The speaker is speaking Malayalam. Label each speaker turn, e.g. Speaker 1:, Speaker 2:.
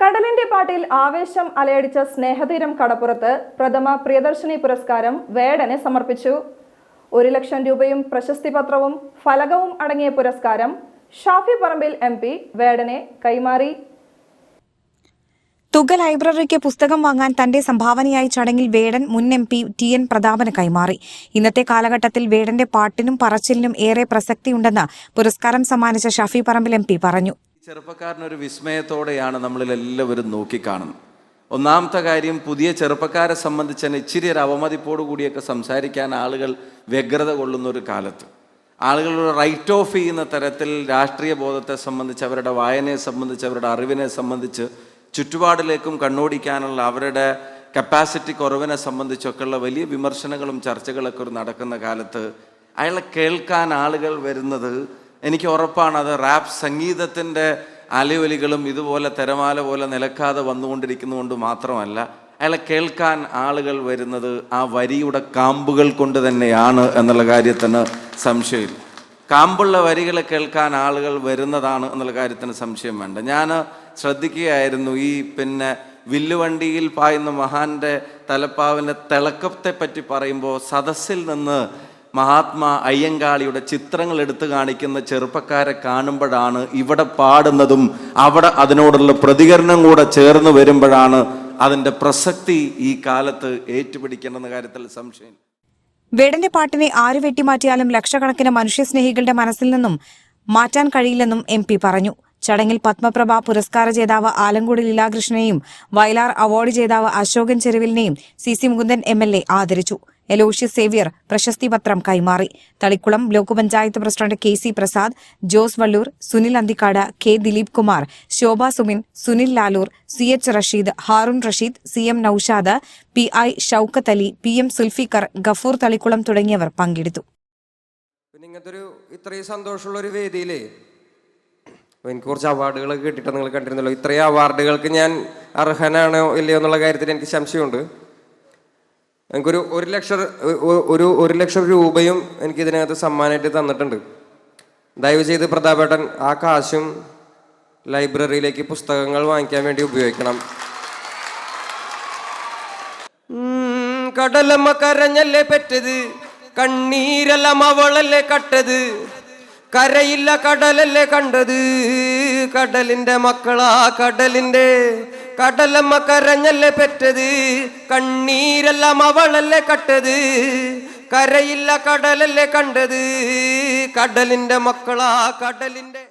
Speaker 1: കടലിന്റെ പാട്ടിൽ ആവേശം അലയടിച്ച സ്നേഹതീരം കടപ്പുറത്ത് പ്രഥമ പ്രിയദർശിനി പുരസ്കാരം വേടനെ സമർപ്പിച്ചു. ഒരു ലക്ഷം രൂപയും പ്രശസ്തി പത്രവും ഫലകവും അടങ്ങിയ പുരസ്കാരം ഷാഫി പറമ്പിൽ എം പി വേടനെ കൈമാറി.
Speaker 2: തുക ലൈബ്രറിക്ക് പുസ്തകം വാങ്ങാൻ തന്റെ സംഭാവനയായി ചടങ്ങിൽ വേടൻ മുൻ എം പി ടി എൻ പ്രതാപന് കൈമാറി. ഇന്നത്തെ കാലഘട്ടത്തിൽ വേടന്റെ പാട്ടിനും പറച്ചിലിനും ഏറെ പ്രസക്തിയുണ്ടെന്ന് പുരസ്കാരം സമ്മാനിച്ച ഷഫി പറമ്പിൽ എം പറഞ്ഞു.
Speaker 3: ചെറുപ്പക്കാരനൊരു വിസ്മയത്തോടെയാണ് നമ്മളിൽ എല്ലാവരും നോക്കിക്കാണുന്നത്. ഒന്നാമത്തെ കാര്യം പുതിയ ചെറുപ്പക്കാരെ സംബന്ധിച്ച് തന്നെ ഇച്ചിരി ഒരു അവമതിപ്പോടു കൂടിയൊക്കെ സംസാരിക്കാൻ ആളുകൾ വ്യഗ്രത കൊള്ളുന്ന ഒരു കാലത്ത്. ആളുകൾ റൈറ്റ് ഓഫ് ചെയ്യുന്ന തരത്തിൽ രാഷ്ട്രീയ ബോധത്തെ സംബന്ധിച്ച് അവരുടെ വായനയെ സംബന്ധിച്ച് അവരുടെ അറിവിനെ സംബന്ധിച്ച് ചുറ്റുപാടിലേക്കും കണ്ണോടിക്കാനുള്ള അവരുടെ കപ്പാസിറ്റി കുറവിനെ സംബന്ധിച്ചൊക്കെയുള്ള വലിയ വിമർശനങ്ങളും ചർച്ചകളൊക്കെ നടക്കുന്ന കാലത്ത് അയാളെ കേൾക്കാൻ ആളുകൾ വരുന്നത് എനിക്ക് ഉറപ്പാണ് അത് റാപ്പ് സംഗീതത്തിന്റെ അലയൊലികളും ഇതുപോലെ തിരമാല പോലെ നിലക്കാതെ വന്നുകൊണ്ടിരിക്കുന്നതുകൊണ്ട് മാത്രമല്ല അയാളെ കേൾക്കാൻ ആളുകൾ വരുന്നത് ആ വരിയുടെ കാമ്പുകൾ കൊണ്ട് തന്നെയാണ് എന്നുള്ള കാര്യത്തിന് സംശയമില്ല. കാമ്പുള്ള വരികളെ കേൾക്കാൻ ആളുകൾ വരുന്നതാണ് എന്നുള്ള കാര്യത്തിന് സംശയം വേണ്ട. ഞാൻ ശ്രദ്ധിക്കുകയായിരുന്നു ഈ പിന്നെ വില്ലുവണ്ടിയിൽ പായുന്ന മഹാന്റെ തലപ്പാവിന്റെ തിളക്കത്തെ പറ്റി പറയുമ്പോൾ സദസ്സിൽ നിന്ന് മഹാത്മാ അയ്യങ്കാളിയുടെ ചിത്രങ്ങൾ എടുത്തു കാണിക്കുന്ന ചെറുപ്പക്കാരെ കാണുമ്പോഴാണ് ഇവിടെ പാടുന്നതും അവിടെ അതിനോടുള്ള പ്രതികരണം കൂടെ ചേർന്ന് വരുമ്പോഴാണ് അതിന്റെ പ്രസക്തി ഈ കാലത്ത് ഏറ്റുപിടിക്കേണ്ടെന്ന കാര്യത്തിൽ സംശയം.
Speaker 2: വേടന്റെ പാട്ടിനെ ആര് വെട്ടിമാറ്റിയാലും ലക്ഷക്കണക്കിന് മനുഷ്യസ്നേഹികളുടെ മനസ്സിൽ നിന്നും മാറ്റാൻ കഴിയില്ലെന്നും എം പറഞ്ഞു. ചടങ്ങിൽ പത്മപ്രഭ പുരസ്കാര ജേതാവ് ആലങ്കോട് ലീലാകൃഷ്ണനെയും വയലാർ അവാർഡ് ജേതാവ് അശോകൻ ചെരുവിലിനെയും സി സി മുകുന്ദൻ എ ആദരിച്ചു. എലോഷ്യസ് സേവ്യർ പ്രശസ്തി പത്രം കൈമാറി. Thalikkulam block panchayat president K C Prasad Jose Vallur Sunil Anthikad K Dileep Kumar Shobha Sumin Sunil Lalur C H Rasheed Haroon Rasheed C M Noushad P I Shoukath Ali P M Sulfikar Gafoor Thalikkulam തുടങ്ങിയവർ പങ്കെടുത്തു.
Speaker 4: സന്തോഷമുള്ള ഒരു എനിക്ക് കുറച്ച് അവാർഡുകളൊക്കെ കിട്ടിയിട്ട് നിങ്ങൾ കണ്ടിരുന്നല്ലോ. ഇത്രയും അവാർഡുകൾക്ക് ഞാൻ അർഹനാണോ ഇല്ലയോ എന്നുള്ള കാര്യത്തിൽ എനിക്ക് സംശയമുണ്ട്. എനിക്കൊരു ഒരു ലക്ഷം ഒരു ഒരു ലക്ഷം രൂപയും എനിക്ക് ഇതിനകത്ത് സമ്മാനമായിട്ട് തന്നിട്ടുണ്ട്. ദയവ് ചെയ്ത് പ്രതാപേട്ടൻ ആ കാശും ലൈബ്രറിയിലേക്ക് പുസ്തകങ്ങൾ വാങ്ങിക്കാൻ വേണ്ടി ഉപയോഗിക്കണം. കടലമ്മ കരഞ്ഞല്ലേ പെറ്റത്? കണ്ണീരല്ല മവളല്ലേ കട്ടത്? കരയില്ല കടലല്ലേ കണ്ടത്? കടലിന്റെ മക്കളാ കടലിന്റെ കടലമ്മ കരഞ്ഞല്ലേ പെറ്റത്? കണ്ണീരെല്ലാം അവളല്ലേ കട്ടത്? കരയില്ല കടലല്ലേ കണ്ടത്? കടലിന്റെ മക്കളാ കടലിന്റെ